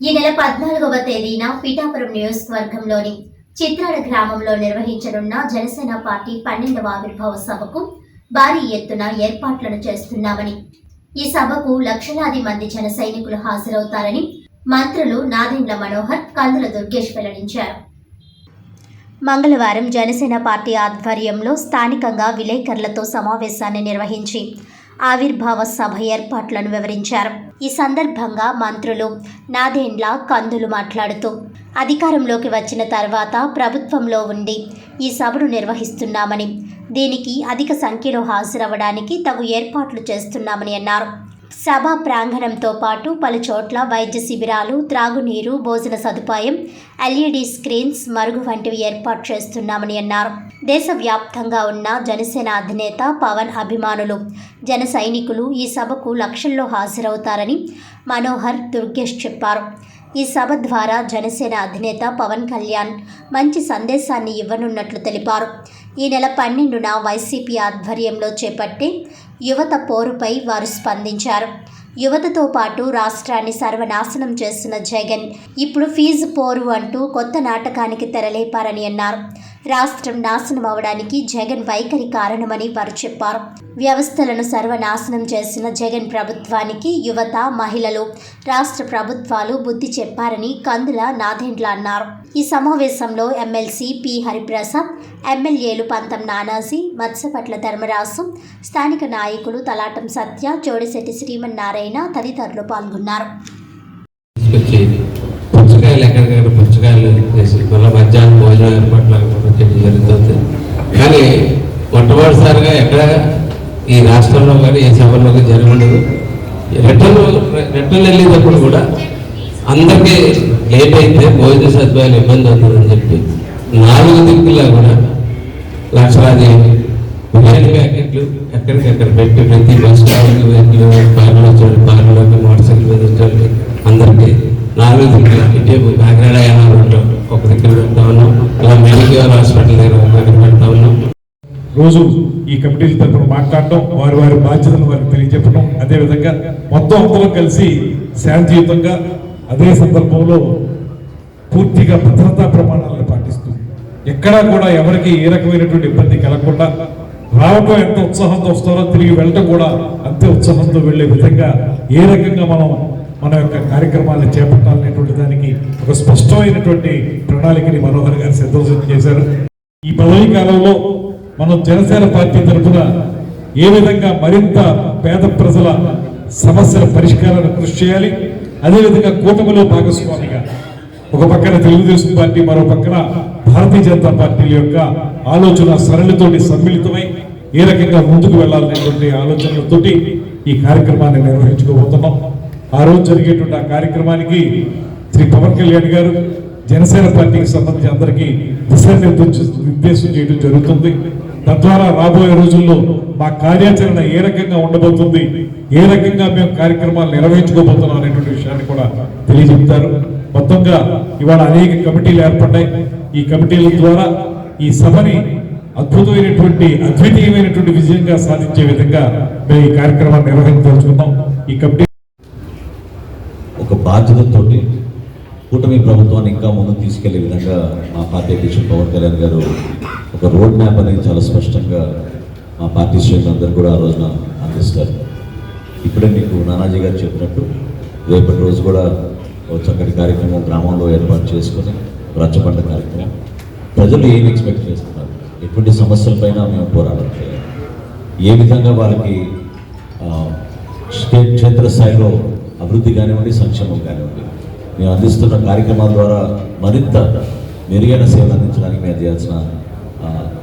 ఈ నెల పద్నాలుగవ తేదీన పీఠాపురం నియోజకవర్గంలోని చిత్రాడ గ్రామంలో నిర్వహించనున్న జనసేన పార్టీ పన్నెండవ ఆవిర్భావ సభకు భారీ ఎత్తున ఏర్పాట్లను చేస్తున్నామని ఈ సభకు లక్షలాది మంది జన సైనికులు హాజరవుతారని మంత్రులు నాదెండ్ల మనోహర్ కందుల దుర్గేష్ వెల్లడించారు. మంగళవారం జనసేన పార్టీ ఆధ్వర్యంలో స్థానికంగా విలేకరులతో సమావేశాన్ని నిర్వహించి ఆవిర్భావ సభ ఏర్పాట్లను వివరించారు. ఈ సందర్భంగా మంత్రులు నాదేండ్ల కందులు మాట్లాడుతూ అధికారంలోకి వచ్చిన తర్వాత ప్రభుత్వంలో ఉండి ఈ సభను నిర్వహిస్తున్నామని దీనికి అధిక సంఖ్యలో హాజరవ్వడానికి తగు ఏర్పాట్లు చేస్తున్నామని అన్నారు. సభా ప్రాంగణంతో పాటు పలు చోట్ల వైద్య శిబిరాలు త్రాగునీరు భోజన సదుపాయం ఎల్ఈడి స్క్రీన్స్ మరుగు వంటివి ఏర్పాటు చేస్తున్నామని అన్నారు. దేశవ్యాప్తంగా ఉన్న జనసేన అధినేత పవన్ అభిమానులు జన సైనికులు ఈ సభకు లక్షల్లో హాజరవుతారని మనోహర్ దుర్గేష్ చెప్పారు. ఈ సభ ద్వారా జనసేన అధినేత పవన్ కళ్యాణ్ మంచి సందేశాన్ని ఇవ్వనున్నట్లు తెలిపారు. ఈ నెల పన్నెండున వైసీపీ ఆధ్వర్యంలో చేపట్టే యువత పోరుపై వారు స్పందించారు. యువతతో పాటు రాష్ట్రాన్ని సర్వనాశనం చేస్తున్న జగన్ ఇప్పుడు ఫీజు పోరు అంటూ కొత్త నాటకానికి తెరలేపారని అన్నారు. రాష్ట్రం నాశనం అవడానికి జగన్ వైఖరి కారణమని వారు చెప్పారు. వ్యవస్థలను సర్వనాశనం చేసిన జగన్ ప్రభుత్వానికి యువత మహిళలు రాష్ట్ర ప్రభుత్వాలు బుద్ధి చెప్పారని కందుల నాదెండ్ల అన్నారు. ఈ సమావేశంలో ఎమ్మెల్సీ పి. హరిప్రసాద్ ఎమ్మెల్యేలు పంతం నానాజీ మత్స్యపట్ల ధర్మరాజు స్థానిక నాయకులు తలాటం సత్య జోడిశెట్టి శ్రీమన్నారాయణ తదితరులు పాల్గొన్నారు తీసుకొచ్చి పుచ్చకాయలు ఎక్కడికక్కడ పుచ్చకాయలు చేసి మళ్ళీ మధ్యాహ్నం భోజనం ఏర్పాట్లు కూడా చేయడం జరుగుతుంది కానీ మొట్టమొదటిసారిగా ఎక్కడ ఈ రాష్ట్రంలో కానీ ఈ సభలో కానీ జరగలేదు రెట్టలు రెట్టలు వెళ్ళేటప్పుడు కూడా అందరికీ లేట్ అయితే భోజన సదుపాయాలు ఇబ్బంది అవుతుందని చెప్పి నాలుగు దిక్కులా కూడా లక్షలాది బిర్యానీ ప్యాకెట్లు ఎక్కడికక్కడ పెట్టి ప్రతి బస్ స్టాండ్కి వెహికల్ కార్లో వచ్చాడు కార్లోకి మోటార్ సైకిల్ మీద వచ్చాడు అందరికీ నాలుగు దిక్కులు ఇటు కాకినాడ యానాలు ఒక దిక్కులు పెడతా ఉన్నాం. ఇలా మెడికల్ హాస్పిటల్ దగ్గర ఒక దగ్గర పెడతా ఉన్నాం. రోజు ఈ కమిటీల తరఫున మాట్లాడటం వారి వారి బాధ్యతను వారికి తెలియజెప్పడం అదేవిధంగా మొత్తం అందరం కలిసి శాంతియుతంగా అదే సందర్భంలో పూర్తిగా భద్రతా ప్రమాణాలను పాటిస్తూ ఎక్కడా కూడా ఎవరికి ఏ రకమైనటువంటి ఇబ్బంది కలగకుండా రావటం ఎంత ఉత్సాహంతో వస్తారో తిరిగి వెళ్ళటం కూడా అంతే ఉత్సాహంతో వెళ్ళే విధంగా ఏ రకంగా మనం మన యొక్క కార్యక్రమాలను చేపట్టాలనేటువంటి దానికి ఒక స్పష్టమైనటువంటి ప్రణాళికని మనోహర్ గారు సిద్ధం చేశారు. ఈ పదవీ కాలంలో మనం జనసేన పార్టీ తరఫున ఏ విధంగా మరింత పేద ప్రజల సమస్యల పరిష్కారాన్ని కృషి చేయాలి? అదేవిధంగా కూటమిలో భాగస్వామిగా ఒక పక్కన తెలుగుదేశం పార్టీ మరో పక్కన భారతీయ జనతా పార్టీల యొక్క ఆలోచన సరళితోటి సమ్మిళితమై ఏ రకంగా ముందుకు వెళ్ళాలనేటువంటి ఆలోచనలతోటి ఈ కార్యక్రమాన్ని నిర్వహించుకోబోతున్నాం. ఆ రోజు జరిగేటువంటి ఆ కార్యక్రమానికి శ్రీ పవన్ కళ్యాణ్ గారు జనసేన పార్టీకి సంబంధించి అందరికీ దిశానిర్దేశం నిర్దేశం చేయడం జరుగుతుంది. తద్వారా రాబోయే రోజుల్లో మా కార్యాచరణ ఏ రకంగా ఉండబోతుంది ఏ రకంగా మేము కార్యక్రమాలు నిర్వహించుకోబోతున్నాం అనేటువంటి విషయాన్ని కూడా తెలియజెప్తారు. మొత్తంగా ఇవాళ అనేక కమిటీలు ఏర్పడ్డాయి. ఈ కమిటీల ద్వారా ఈ సభని అద్భుతమైనటువంటి అద్వితీయమైనటువంటి విజయంగా సాధించే విధంగా మేము ఈ కార్యక్రమాన్ని నిర్వహించదలుచుకున్నాం. ఈ కమిటీ ఒక బాధ్యతతోటి కూటమి ప్రభుత్వాన్ని ఇంకా ముందుకు తీసుకెళ్ళే విధంగా మా పార్టీ అధ్యక్షుడు పవన్ కళ్యాణ్ గారు ఒక రోడ్ మ్యాప్ అనేది చాలా స్పష్టంగా మా పార్టీ శ్రేణులందరూ కూడా ఆ రోజున అందిస్తారు. ఇప్పుడే మీకు నానాజీ గారు చెప్పినట్టు రేపటి రోజు కూడా ఒక చక్కటి కార్యక్రమం గ్రామంలో ఏర్పాటు చేసుకొని రచ్చబండ కార్యక్రమం. ప్రజలు ఏం ఎక్స్పెక్ట్ చేస్తున్నారు? ఎటువంటి సమస్యలపైన మేము పోరాటం చేయాలి. ఏ విధంగా వాళ్ళకి స్టేట్ క్షేత్రస్థాయిలో అభివృద్ధి కానివ్వండి సంక్షేమం కానివ్వండి మేము అందిస్తున్న కార్యక్రమాల ద్వారా మరింత మెరుగైన సేవలు అందించడానికి మేము చేయాల్సిన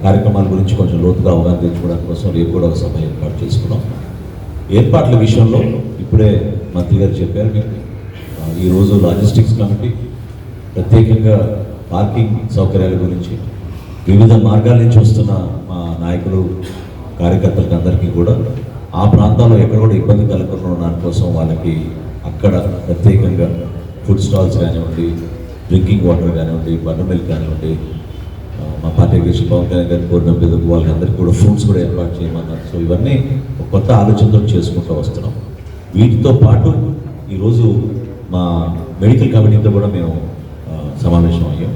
కార్యక్రమాల గురించి కొంచెం లోతుగా అవగాహన తెచ్చుకోవడానికి కోసం రేపు కూడా ఒక సభ ఏర్పాటు చేసుకున్నాం. ఏర్పాట్ల విషయంలో ఇప్పుడే మంత్రి గారు చెప్పారు. మీకు ఈరోజు లాజిస్టిక్స్ కమిటీ ప్రత్యేకంగా పార్కింగ్ సౌకర్యాల గురించి వివిధ మార్గాల నుంచి వస్తున్న మా నాయకులు కార్యకర్తలకు అందరికీ కూడా ఆ ప్రాంతాల్లో ఎక్కడ కూడా ఇబ్బంది కలగకుండా ఉండడానికి కోసం వాళ్ళకి అక్కడ ప్రత్యేకంగా ఫుడ్ స్టాల్స్ కానివ్వండి డ్రింకింగ్ వాటర్ కానివ్వండి బటర్ మిల్క్ కానివ్వండి మా పార్టీ అధ్యక్షుడు పవన్ కళ్యాణ్ గారి కోరిన మీద వాళ్ళందరికీ కూడా ఫ్రూట్స్ కూడా ఏర్పాటు చేయమన్నారు. సో ఇవన్నీ కొత్త ఆలోచనతో చేసుకుంటూ వస్తున్నాం. వీటితో పాటు ఈరోజు మా మెడికల్ కమిటీతో కూడా మేము సమావేశం అయ్యాం.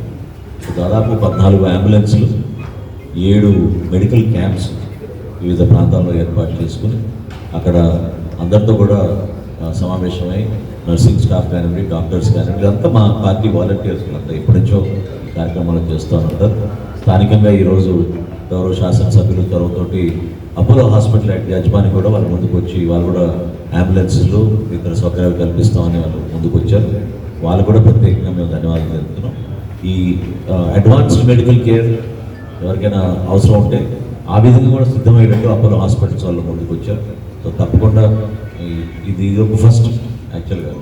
దాదాపు పద్నాలుగు అంబులెన్స్లు ఏడు మెడికల్ క్యాంప్స్ వివిధ ప్రాంతాల్లో ఏర్పాటు చేసుకుని అక్కడ అందరితో కూడా సమావేశమై నర్సింగ్ స్టాఫ్ కానివ్వండి డాక్టర్స్ కానివ్వండి ఇదంతా మా పార్టీ వాలంటీర్స్ అంతా ఎప్పటి నుంచో కార్యక్రమాలు చేస్తూ ఉంటారు. స్థానికంగా ఈరోజు గౌరవ శాసనసభ్యులు త్వరతోటి అపోలో హాస్పిటల్ యజమాని కూడా వాళ్ళు ముందుకు వచ్చి వాళ్ళు కూడా అంబులెన్స్లు ఇతర సౌకర్యాలు కల్పిస్తామని వాళ్ళు ముందుకు వచ్చారు. వాళ్ళు కూడా ప్రత్యేకంగా మేము ధన్యవాదాలు తెలుపుతున్నాం. ఈ అడ్వాన్స్డ్ మెడికల్ కేర్ ఎవరికైనా అవసరం ఉంటే ఆ విధంగా కూడా సిద్ధమయ్యేటట్టు అపోలో హాస్పిటల్స్ వాళ్ళు ముందుకు వచ్చారు. సో తప్పకుండా ఇది ఇది ఒక ఫస్ట్ యాక్చువల్గా